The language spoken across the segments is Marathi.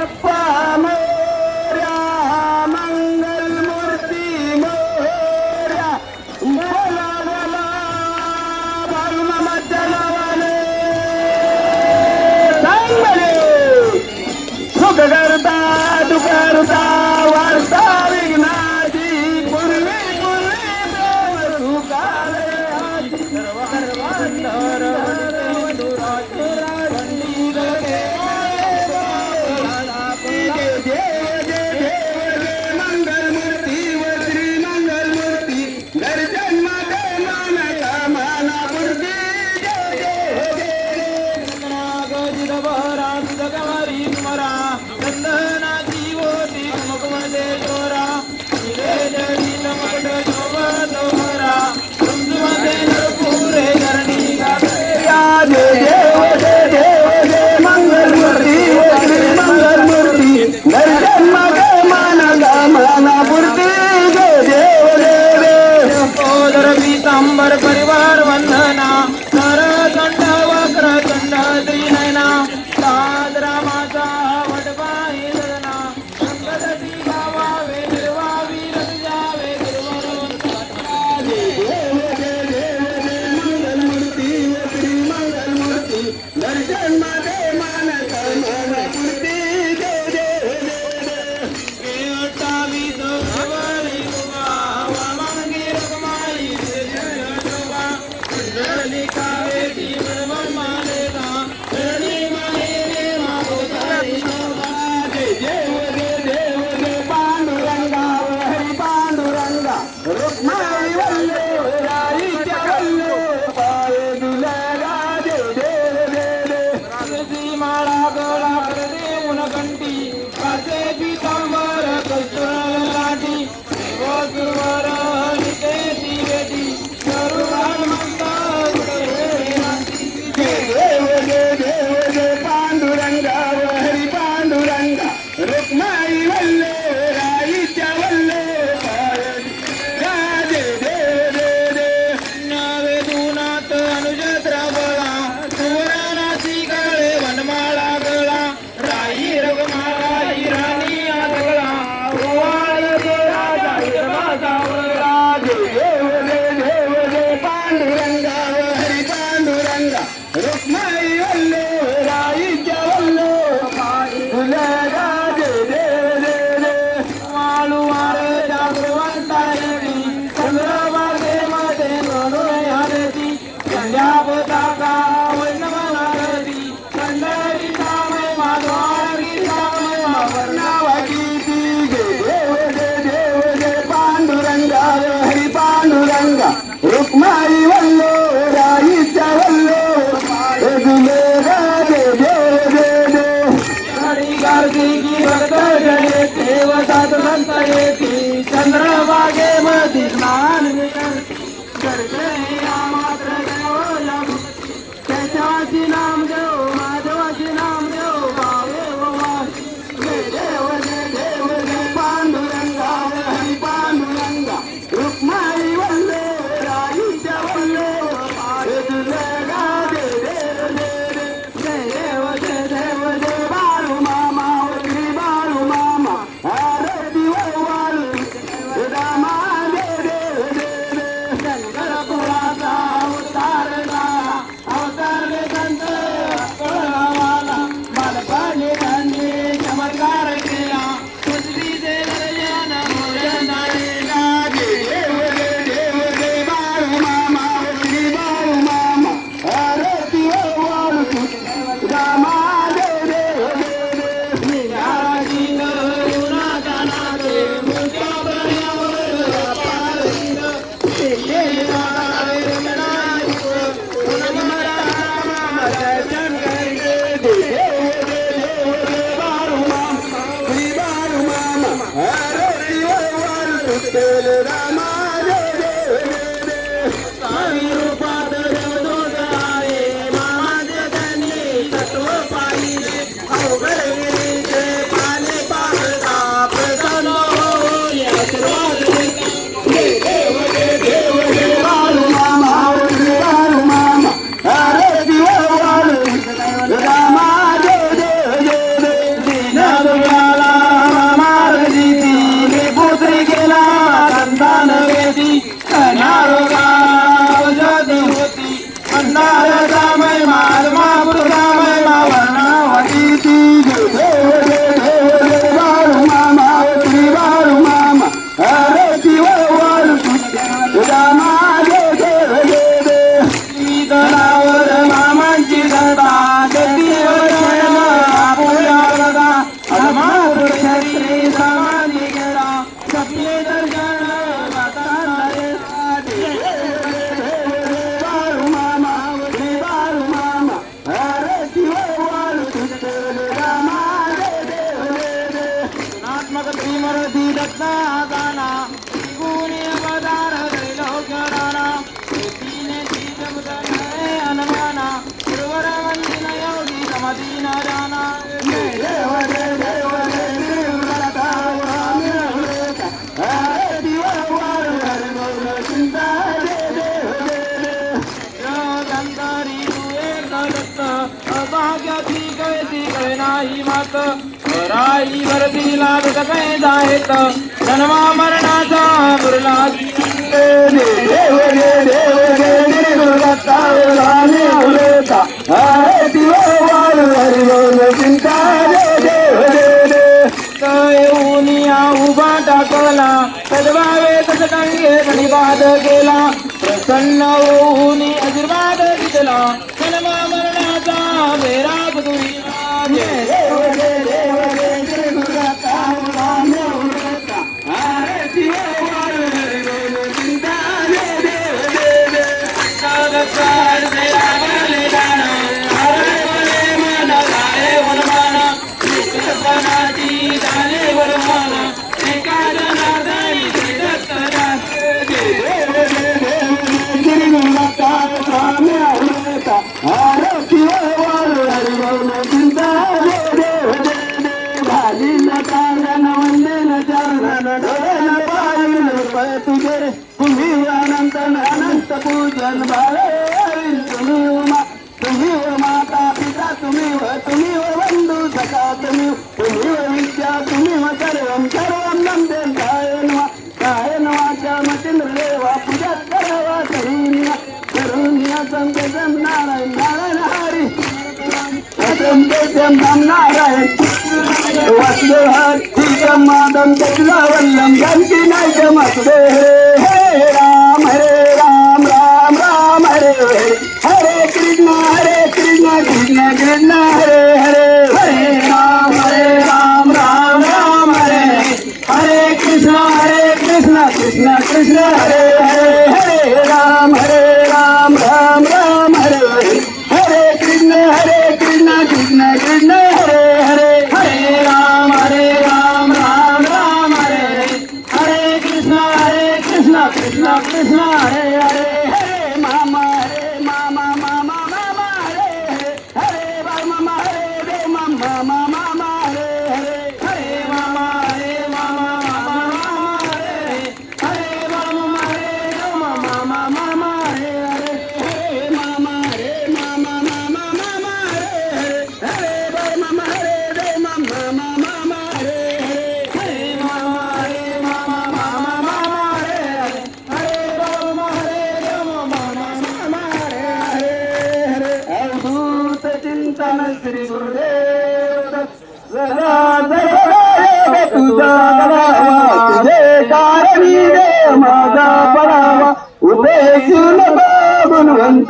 খারাপ अंबर परिवार वंदना करचंड वक्रचंड त्रिनयना. नामावर नावाची ती. देव दे देव दे पांडुरंगा हरी पांडुरंगा. रुक्माई गुणात्मक दत्ता दत्ता गाना अवदार अवतार त्रैलोक्यराना तीने तीजमुदन अनुमाना गुरुवर वंदिन योगी समदीन जाना. देव देव देव देव अरे अभाग्याची नाही मात. राई वरती लागत सगळे जायत. जन्मा मरणाचा मुरला. देव देव देव देव उभा टाकला सद्भावे तसटंगे गणिपाद केला. प्रसन्न होऊन आशीर्वाद दिला जन्मा मरणाचा मेरा पूजन तुम्ही उमा तुम्ही व माता पिता तुम्ही व तुम्ही व बंधू सखा तुम्ही तुम्ही व विद्या तुम्ही व सर्वं सर्वं नंदेन गायन वा देवा पूजा करावा करुणिया करुणिया संकटम नारायण नारायण हरी कदम नारायण वासुदेव मादम चक्रा वल्लम जानकी नायकम वासुदे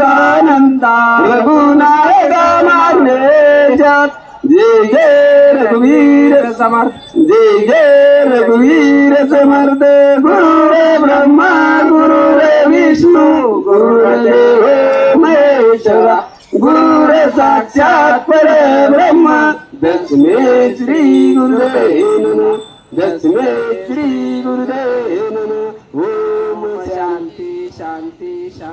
गुणवंतानंता रघुनायका मारण्याच्यात जे जय रघुवीर समर्थ जे जय रघुवीर समर्थ गुरु रे ब्रह्मा गुरु रे विष्णू गुरु रे देव महेश्वरा। गुरु रे साक्षात पर ब्रह्म। दशमे श्री गुरुदेव दशमे श्री गुरुदेव ओम शांती शांती शांती